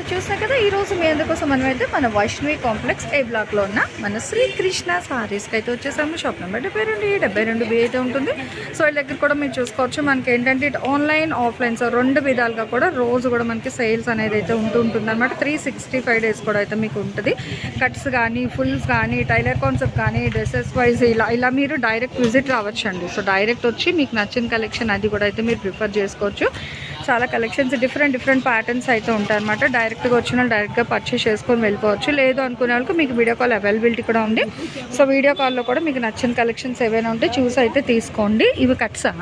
So చూసా కదా ఈరోజు మీ అందుకోసం మనం అయితే మన వైష్ణవి కాంప్లెక్స్ ఏ బ్లాక్లో ఉన్న మన శ్రీకృష్ణ సారీస్కి అయితే వచ్చేసాము. షాప్ నెంబర్ డెబ్బై రెండు డెబ్బై రెండు బి అయితే ఉంటుంది. సో వీళ్ళ దగ్గర కూడా మీరు చూసుకోవచ్చు. మనకి ఏంటంటే ఇటు ఆన్లైన్ ఆఫ్లైన్ సో రెండు విధాలుగా కూడా రోజు కూడా మనకి సేల్స్ అనేది అయితే ఉంటూ ఉంటుంది అనమాట త్రీ సిక్స్టీ ఫైవ్ డేస్ కూడా అయితే మీకు ఉంటుంది. కట్స్ కానీ ఫుల్స్ కానీ టైలర్ కాన్సెప్ట్ కానీ డ్రెస్సెస్ వైజ్ ఇలా ఇలా మీరు డైరెక్ట్ విజిట్ రావచ్చు అండి సో డైరెక్ట్ వచ్చి మీకు నచ్చిన కలెక్షన్ అది కూడా అయితే మీరు ప్రిఫర్ చేసుకోవచ్చు. చాలా కలెక్షన్స్ డిఫరెంట్ డిఫరెంట్ ప్యాటర్న్స్ అయితే ఉంటాయన్నమాట. డైరెక్ట్గా వచ్చిన వాళ్ళు డైరెక్ట్గా పర్చేస్ చేసుకొని వెళ్ళిపోవచ్చు. లేదు అనుకునే వాళ్ళకి మీకు వీడియో కాల్ అవైలబిలిటీ కూడా ఉంది. సో వీడియో కాల్లో కూడా మీకు నచ్చిన కలెక్షన్స్ ఏవైనా ఉంటే చూసి అయితే తీసుకోండి. ఇవి కట్సా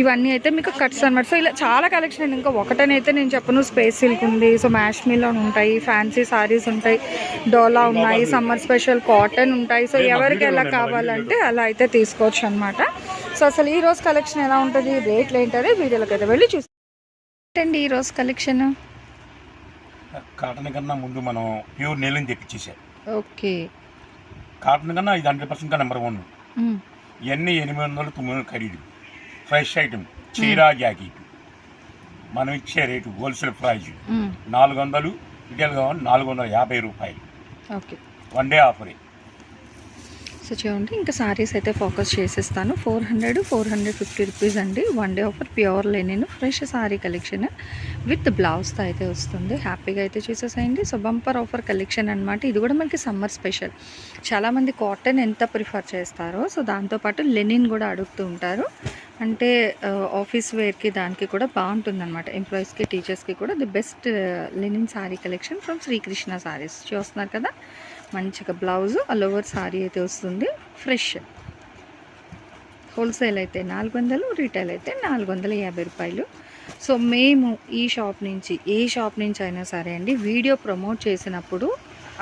ఇవన్నీ అయితే మీకు కట్స్ అనమాట సో ఇలా చాలా కలెక్షన్ అండి. ఇంకా ఒకటనైతే నేను చెప్పను. స్పేస్ సిల్క్ ఉంది. సో మ్యాష్ మిలోన్ ఉంటాయి. ఫ్యాన్సీ సారీస్ ఉంటాయి. డోలా ఉన్నాయి. సమ్మర్ స్పెషల్ కాటన్ ఉంటాయి. సో ఎవరికి ఎలా కావాలంటే అలా అయితే తీసుకోవచ్చు అనమాట సో అసలు ఈ రోజు కలెక్షన్ ఎలా ఉంటుంది? రేట్లు ఏంటనే వీడియోలోకి అయితే వెళ్ళి చూసుకోండి ఈ రోజు కలెక్షన్ కాటన్ కన్నా ముందు మనం ప్యూర్ నీళ్ళని తెప్పించేసాం. ఓకే. కాటన్ కన్నా ఇది హండ్రెడ్ పర్సెంట్ నెంబర్ వన్ ఇవన్నీ ఎనిమిది వందలు తొమ్మిది వందలు ఖరీదు. ఫ్రెష్ ఐటమ్ చీరా జాకెట్. మనం ఇచ్చే రేటు హోల్సేల్ ప్రైజ్. నాలుగు వందలు రిటైల్ కావాలి నాలుగు వందల యాభై రూపాయలు. ఓకే. వన్ డే ఆఫరే సో చూడండి ఇంకా సారీస్ అయితే ఫోకస్ చేసేస్తాను. Four hundred four hundred fifty rupees అండి. One day offer pure linen fresh sari collection with బ్లౌజ్తో అయితే వస్తుంది. హ్యాపీగా అయితే చూసేసేయండి. సో బంపర్ ఆఫర్ కలెక్షన్ అనమాట ఇది కూడా మనకి సమ్మర్ స్పెషల్ చాలామంది కాటన్ ఎంత ప్రిఫర్ చేస్తారో సో దాంతోపాటు లెనిన్ కూడా అడుగుతూ ఉంటారు. అంటే ఆఫీస్ వేర్కి దానికి కూడా బాగుంటుంది అనమాట ఎంప్లాయీస్కి టీచర్స్కి కూడా the best linen sari collection from Srikrishna saris చూస్తున్నారు కదా? మంచిగా బ్లౌజ్ ఆల్ ఓవర్ శారీ అయితే వస్తుంది. ఫ్రెష్ హోల్సేల్ అయితే నాలుగు వందలు రీటైల్ అయితే నాలుగు వందల యాభై రూపాయలు. సో మేము ఈ షాప్ నుంచి ఏ షాప్ నుంచి అయినా సరే అండి వీడియో ప్రమోట్ చేసినప్పుడు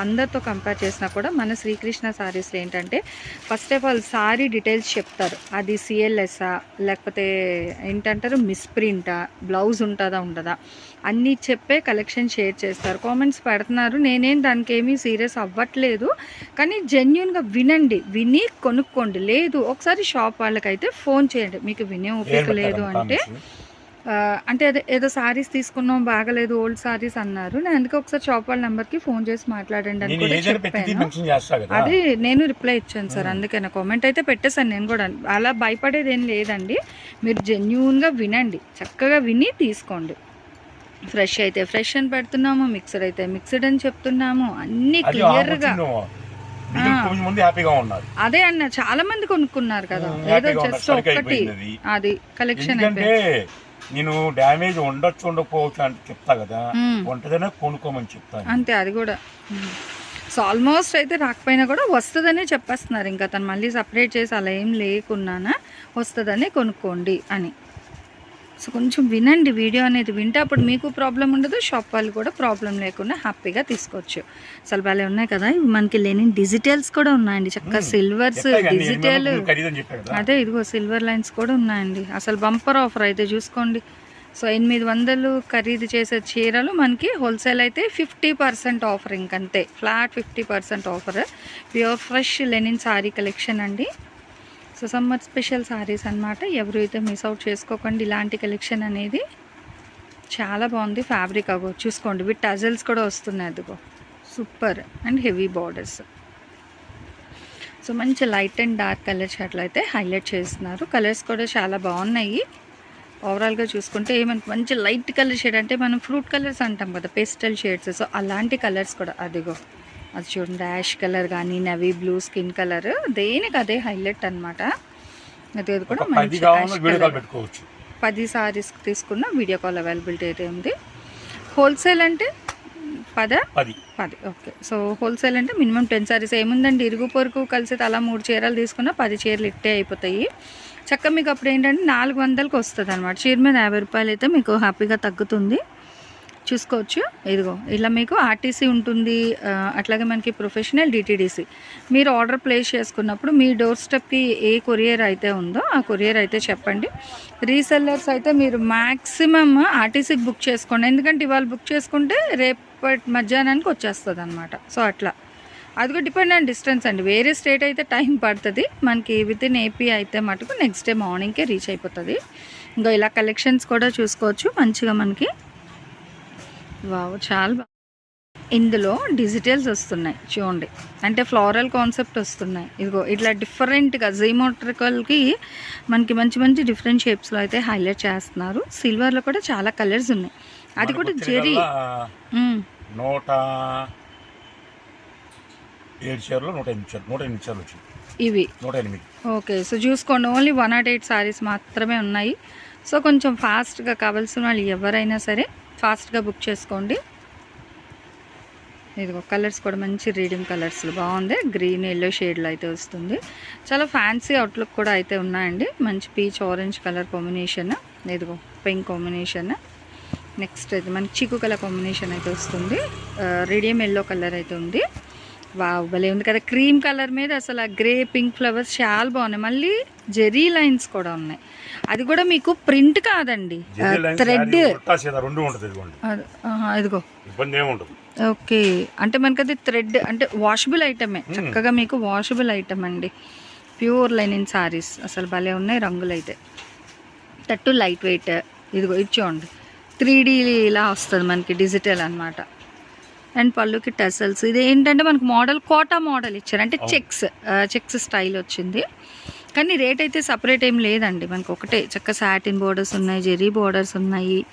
అందరితో కంపేర్ చేసినా కూడా మన శ్రీకృష్ణ సారీస్లో ఏంటంటే first of all sari details చెప్తారు. అది సిఎల్ఎస్ఆ లేకపోతే ఏంటంటారు? మిస్ప్రింటా బ్లౌజ్ ఉంటుందా ఉండదా? అన్నీ చెప్పే కలెక్షన్ షేర్ చేస్తారు. కామెంట్స్ పెడుతున్నారు. నేనేం దానికి ఏమీ సీరియస్ అవ్వట్లేదు. కానీ జెన్యున్గా వినండి. విని కొనుక్కోండి. లేదు ఒకసారి షాప్ వాళ్ళకైతే ఫోన్ చేయండి. మీకు వినే ఓపిక లేదు అంటే అంటే అదే ఏదో సారీస్ తీసుకున్నాం బాగలేదు ఓల్డ్ సారీస్ అన్నారు. నేను అందుకే ఒకసారి షాప్ వాళ్ళ నెంబర్కి ఫోన్ చేసి మాట్లాడండి అని కూడా చెప్పాను. అది నేను రిప్లై ఇచ్చాను సార్ అందుకే నా కామెంట్ అయితే పెట్టేశాను నేను కూడా. అలా భయపడేది ఏం లేదండి. మీరు జెన్యున్గా వినండి చక్కగా విని తీసుకోండి. ఫ్రెష్ అయితే ఫ్రెష్ అని పెడుతున్నాము మిక్సర్ అయితే మిక్స్డ్ అని చెప్తున్నాము అన్ని క్లియర్గా అదే అన్న చాలా మంది కొనుక్కున్నారు కదా. ఉమ్, ఏదో. జస్ట్ ఒక్కటి అది. కలెక్షన్ అయిపోయింది. నేను డ్యామేజ్ ఉండొచ్చు ఉండకపోవచ్చు అంటే చెప్తా కదా. ఉంటదనే కొనుక్కోమని చెప్తాను అంతే అది కూడా. సో ఆల్మోస్ట్ అయితే రాకపోయినా కూడా వస్తుందనే చెప్పేస్తున్నారు. ఇంకా తను మళ్ళీ సపరేట్ చేసి అలా ఏం లేకున్నానా వస్తుందని కొనుక్కోండి అని. సో కొంచెం వినండి వీడియో అనేది వింటే అప్పుడు మీకు ప్రాబ్లం ఉండదు షాప్ వాళ్ళు కూడా ప్రాబ్లం లేకుండా హ్యాపీగా తీసుకోవచ్చు. అసలు భలే ఉన్నాయి కదా ఇవి మనకి లేని డిజిటల్స్ కూడా ఉన్నాయండి. చక్కగా సిల్వర్స్ డిజిటల్ అదే ఇదిగో సిల్వర్ లైన్స్ కూడా ఉన్నాయండి. అసలు బంపర్ ఆఫర్ అయితే చూసుకోండి. సో ఎనిమిది వందలు ఖరీదు చేసే చీరలు మనకి హోల్సేల్ అయితే ఫిఫ్టీ పర్సెంట్ ఆఫర్ ఇంకంతే. Flat fifty percent offer. Pure fresh linen sari collection అండి. సో సమ్మర్ స్పెషల్ సారీస్ అన్నమాట. ఎవరు అయితే మిస్ అవుట్ చేసుకోకండి ఇలాంటి కలెక్షన్ అనేది. చాలా బాగుంది ఫ్యాబ్రిక్ అగో చూసుకోండి విత్ టజల్స్ కూడా వస్తున్నాయి అదిగో. Super and heavy borders so మంచి లైట్ అండ్ డార్క్ కలర్స్ అట్లయితే హైలైట్ చేస్తున్నారు. కలర్స్ కూడా చాలా బాగున్నాయి. ఓవరాల్గా చూసుకుంటే మనకి మంచి లైట్ కలర్ షేడ్ అంటే మనం ఫ్రూట్ కలర్స్ అంటాం కదా పేస్టల్ షేడ్స్ సో అలాంటి కలర్స్ కూడా అదిగో. అది చూడండి యాష్ కలర్ కానీ నవీ బ్లూ స్కిన్ కలర్. దేనికి అదే హైలైట్ అనమాట అది అది కూడా మంచి పది సారీస్ తీసుకున్న వీడియో కాల్ అవైలబిలిటీ అయితే ఉంది. హోల్సేల్ అంటే పద? పది. పది ఓకే సో హోల్సేల్ అంటే మినిమం టెన్ సారీస్ ఏముందండి? ఇరుగు పొరుగు కలిసి అలా మూడు చీరలు తీసుకున్నా పది చీరలు ఇట్టే అయిపోతాయి. చక్క మీకు అప్పుడు ఏంటంటే నాలుగు వందలకి వస్తుంది అనమాట చీర మీద యాభై రూపాయలు అయితే మీకు హ్యాపీగా తగ్గుతుంది. చూసుకోవచ్చు. ఇదిగో ఇలా మీకు ఆర్టీసీ ఉంటుంది. అట్లాగే మనకి ప్రొఫెషనల్ డిటీడీసీ మీరు ఆర్డర్ ప్లేస్ చేసుకున్నప్పుడు మీ డోర్ స్టెప్కి ఏ కొరియర్ అయితే ఉందో ఆ కొరియర్ అయితే చెప్పండి. రీసెల్లర్స్ అయితే మీరు మ్యాక్సిమమ్ ఆర్టీసీకి బుక్ చేసుకోండి. ఎందుకంటే ఇవాళ బుక్ చేసుకుంటే రేపటి మధ్యాహ్నానికి వచ్చేస్తుంది అనమాట సో అట్లా. అది కూడా డిపెండ్ ఆన్ డిస్టెన్స్ అండి. వేరే స్టేట్ అయితే టైం పడుతుంది. మనకి విత్ ఇన్ ఏపీ అయితే మటుకు నెక్స్ట్ డే మార్నింగ్కే రీచ్ అయిపోతుంది. ఇంకా ఇలా కలెక్షన్స్ కూడా చూసుకోవచ్చు. మంచిగా మనకి వావ్ చాలా ఇందులో డిజిటల్స్ వస్తున్నాయి చూడండి. అంటే ఫ్లోరల్ కాన్సెప్ట్ వస్తున్నాయి. ఇదిగో ఇట్లా డిఫరెంట్గా జీమోట్రికల్కి మనకి మంచి మంచి డిఫరెంట్ షేప్స్లో అయితే హైలైట్ చేస్తున్నారు. సిల్వర్లో కూడా చాలా కలర్స్ ఉన్నాయి. అది కూడా జెరీ. నూట ఏడు చీరలు నూట ఎనిమిది చీరలు నూట ఎనిమిది చీరలు వచ్చింది ఇవి? నూట ఎనిమిది. ఓకే సో చూసుకోండి. Only one nought eight saris మాత్రమే ఉన్నాయి. సో కొంచెం ఫాస్ట్గా కావాల్సిన వాళ్ళు ఎవరైనా సరే ఫాస్ట్గా బుక్ చేసుకోండి. ఇదిగో కలర్స్ కూడా మంచి రీడింగ్ కలర్స్లో. బాగుంది. గ్రీన్ ఎల్లో షేడ్లో అయితే వస్తుంది. చాలా ఫ్యాన్సీ అవుట్లుక్ కూడా అయితే ఉన్నాయండి. మంచి పీచ్ ఆరెంజ్ కలర్ కాంబినేషన్. ఇదిగో పింక్ కాంబినేషన్. నెక్స్ట్ అయితే మనకి చిక్కు కలర్ కాంబినేషన్ అయితే వస్తుంది. రీడియం ఎల్లో కలర్ అయితే ఉంది. వావ్ భలే ఉంది కదా. క్రీమ్ కలర్ మీద అసలు ఆ గ్రే పింక్ ఫ్లవర్స్ చాలా బాగున్నాయి. మళ్ళీ జెరీ లైన్స్ కూడా ఉన్నాయి. అది కూడా మీకు ప్రింట్ కాదండి. థ్రెడ్. ఇదిగో. ఓకే. అంటే మనకి అది థ్రెడ్ అంటే వాషబుల్ ఐటమే. చక్కగా మీకు వాషబుల్ ఐటమ్ అండి. Pure linen saris. అసలు భలే ఉన్నాయి రంగులు అయితే. తట్టు లైట్ వెయిట్. ఇదిగో ఇది చూడండి. త్రీ ఇలా వస్తుంది మనకి డిజిటల్ అన్నమాట. అండ్ పళ్ళుకి టెసల్స్. ఇది ఏంటంటే మనకు మోడల్ కోటా మోడల్ ఇచ్చారు. అంటే చెక్స్ చెక్స్ స్టైల్ వచ్చింది. కానీ రేట్ అయితే సపరేట్ ఏం లేదండి. మనకు ఒకటే. చక్క సాటిన్ బోర్డర్స్ ఉన్నాయి జెరీ బోర్డర్స్ ఉన్నాయి.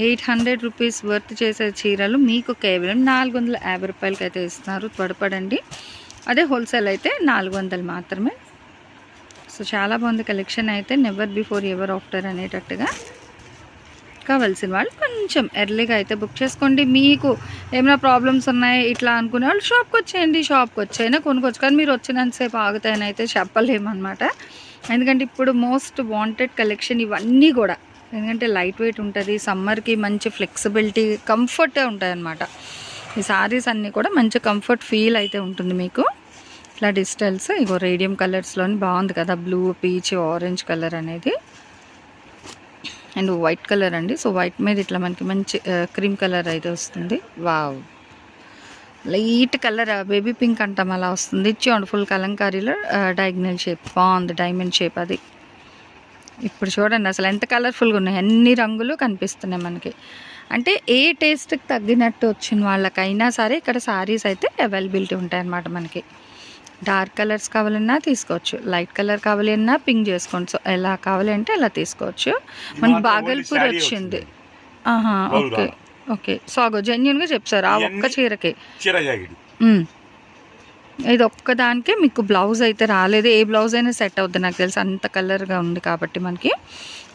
ఎయిట్ హండ్రెడ్ రూపీస్ వర్త్ చేసే చీరలు మీకు కేవలం నాలుగు వందల యాభై రూపాయలకి అయితే ఇస్తున్నారు. త్వరపడండి. అదే హోల్సేల్ అయితే నాలుగు వందలు మాత్రమే. సో చాలా బాగుంది కలెక్షన్ అయితే. నెవర్ బిఫోర్ ఎవర్ ఆఫ్టర్ అనేటట్టుగా. కావాల్సిన వాళ్ళు కొంచెం ఎర్లీగా అయితే బుక్ చేసుకోండి. మీకు ఏమైనా ప్రాబ్లమ్స్ ఉన్నాయి ఇట్లా అనుకునే వాళ్ళు షాప్కి వచ్చేయండి షాప్కి వచ్చైనా కొనుక్కోవచ్చు. కానీ మీరు వచ్చినంతసేపు ఆగుతాయని అయితే చెప్పలేమన్నమాట. ఎందుకంటే ఇప్పుడు మోస్ట్ వాంటెడ్ కలెక్షన్ ఇవన్నీ కూడా ఎందుకంటే లైట్ వెయిట్ ఉంటుంది సమ్మర్కి మంచి ఫ్లెక్సిబిలిటీ కంఫర్టే ఉంటాయి అన్నమాట ఈ సారీస్ అన్నీ కూడా మంచి కంఫర్ట్ ఫీల్ అయితే ఉంటుంది మీకు. ఇట్లా డిజిటల్స్ ఇగో రేడియం కలర్స్లోని బాగుంది కదా బ్లూ పీచ్ ఆరెంజ్ కలర్ అనేది. అండ్ వైట్ కలర్ అండి. సో వైట్ మీద ఇట్లా మనకి మంచి క్రీమ్ కలర్ అయితే వస్తుంది. Wow. Light colour baby pink అంటాం అలా వస్తుంది. ఇచ్చేయండి ఫుల్ కలంకారీలో డయాగ్నల్ షేప్ బాగుంది డైమండ్ షేప్ అది. ఇప్పుడు చూడండి అసలు ఎంత కలర్ఫుల్గా ఉన్నాయి. అన్ని రంగులు కనిపిస్తున్నాయి మనకి. అంటే ఏ టేస్ట్కి తగ్గినట్టు వచ్చిన వాళ్ళకైనా సరే ఇక్కడ సారీస్ అయితే అవైలబిలిటీ ఉంటాయి అన్నమాట మనకి. డార్క్ కలర్స్ కావాలన్నా తీసుకోవచ్చు. లైట్ కలర్ కావాలన్నా పింక్ చేసుకోండి. సో ఎలా కావాలంటే అలా తీసుకోవచ్చు. మనకి బాగల్పూర్ వచ్చింది. ఆహా ఓకే. ఓకే. సో అగో జెన్యున్గా చెప్తారు ఆ ఒక్క చీరకి. ఇది ఒక్కదానికే మీకు బ్లౌజ్ అయితే రాలేదు. ఏ బ్లౌజ్ అయినా సెట్ అవుద్ది నాకు తెలిసి. అంత కలర్గా ఉంది కాబట్టి మనకి.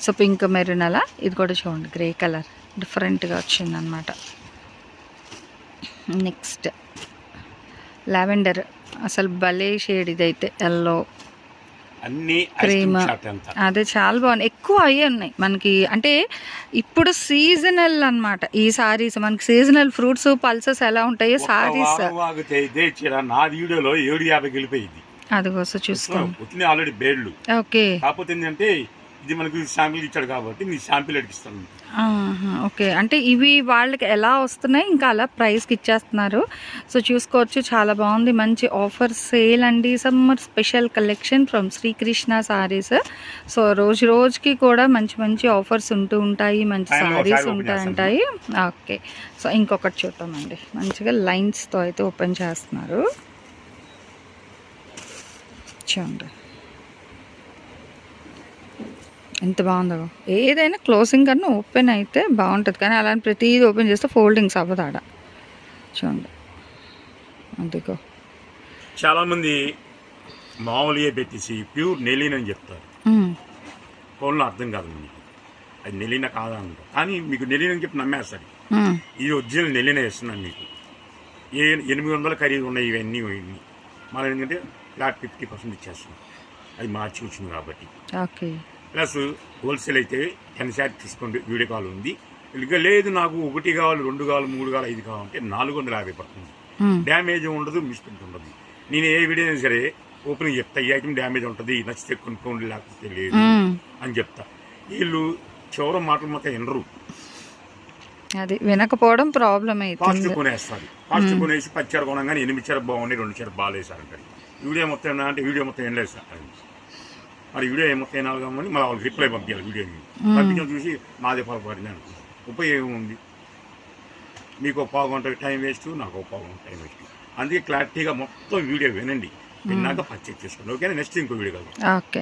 సో పింక్ మెరూన్ అలా. ఇది కూడా చూడండి గ్రే కలర్. డిఫరెంట్గా వచ్చిందనమాట నెక్స్ట్. లావెండర్. అసలు భలే షేడ్ ఇదైతే ఎల్లో అన్ని అంతా. అదే చాలా బాగుంది ఎక్కువ అయ్యే ఉన్నాయి. మనకి అంటే ఇప్పుడు సీజనల్ అన్నమాట. ఈ సారీస్ మనకి సీజనల్ ఫ్రూట్స్ పల్సెస్ ఎలా ఉంటాయో సారీస్ వీడియోలో ఏడు అదిగోసం వచ్చినాయి ఆల్రెడీ బేడ్లు ఓకే. కాకపోతే ఏంటంటే ఇది మనకి శాంపిల్ ఇచ్చాడు కాబట్టి నీ శాంపిల్ ఎడికిస్తాను ఆహా, ఓకే. అంటే ఇవి వాళ్ళకి ఎలా వస్తున్నాయి? ఇంకా అలా ప్రైస్కి ఇచ్చేస్తున్నారు. సో చూసుకోవచ్చు. చాలా బాగుంది. మంచి ఆఫర్ సేల్ అండి. Summer special collection from Srikrishna saris so రోజు రోజుకి కూడా మంచి మంచి ఆఫర్స్ ఉంటూ ఉంటాయి. మంచి సారీస్ ఉంటాయి ఉంటాయి ఓకే. సో ఇంకొకటి చూద్దామండి. మంచిగా లైన్స్తో అయితే ఓపెన్ చేస్తున్నారు. చూడండి. ఎంత బాగుందో. ఏదైనా క్లోజింగ్ కన్నా ఓపెన్ అయితే బాగుంటుంది. కానీ అలాంటి ప్రతిదీ ఓపెన్ చేస్తే ఫోల్డింగ్స్ అవ్వదు ఆడ చూడండి. అదిగో. చాలా మంది మామూలుగా పెట్టేసి ప్యూర్ నెలిన్ అని చెప్తారు. ఫోన్లో అర్థం కాదు మీకు అది నెలిన కాదా అంటారు కానీ మీకు నెలిన్ అని చెప్పి నమ్మేస్తారు ఇది ఒరిజినల్ నెలిన వేస్తున్నాను మీకు. ఏ ఎనిమిది వందల ఖరీదు ఉన్నాయి ఇవన్నీ ఇవన్నీ మనం ఏంటంటే ఫ్లాట్ ఫిఫ్టీ పర్సెంట్ ఇచ్చేస్తున్నాం. అది మార్చి వచ్చింది కాబట్టి. ఓకే. ప్లస్ హోల్సేల్ అయితే టెన్ శాట్ తీసుకోండి వీడియో కాల్ ఉంది. ఇక లేదు నాకు ఒకటి కావాలి రెండు కావాలి మూడు కావాలి ఐదు కావాలంటే నాలుగు వందల యాభై పడుతుంది. డ్యామేజ్ ఉండదు మిస్ప్రింట్ ఉండదు. నేను ఏ వీడియో అయినా సరే ఓపెన్ చెప్తా ఈ ఐటమ్ డ్యామేజ్ ఉంటుంది నచ్చితే కొనుక్కోండి లేకపోతే లేదు. అని చెప్తా. వీళ్ళు చివరి మాటలు మొత్తం వినరు. అది వినకపోవడం ప్రాబ్లం ఫాస్ట్ అవుతుంది కొనేస్తారు. ఫాస్ట్ కొనేసి పది చీర కొనగానే ఎనిమిది చీర బాగున్నాయి రెండు చీర బాగాలేదు సార్ అంటారు. వీడియో మొత్తం అంటే వీడియో మొత్తం ఏం లేదు సార్. మరి వీడియో ఏం మొత్తం ఏనాలి కానీ మళ్ళీ వాళ్ళకి రిప్లై పంపించాలి వీడియోని పంపించడం చూసి మాదే పొరపాటు అనుకో ఉపయోగం ఉంది మీకు ఒక పావు గంట టైం వేస్ట్ నాకు ఒక పావు గంట టైం వేస్ట్. అందుకే క్లారిటీగా మొత్తం వీడియో వినండి. విన్నాక పర్చేజ్ చేసుకోండి. ఓకేనా? నెక్స్ట్ ఇంకో వీడియో కదా ఓకే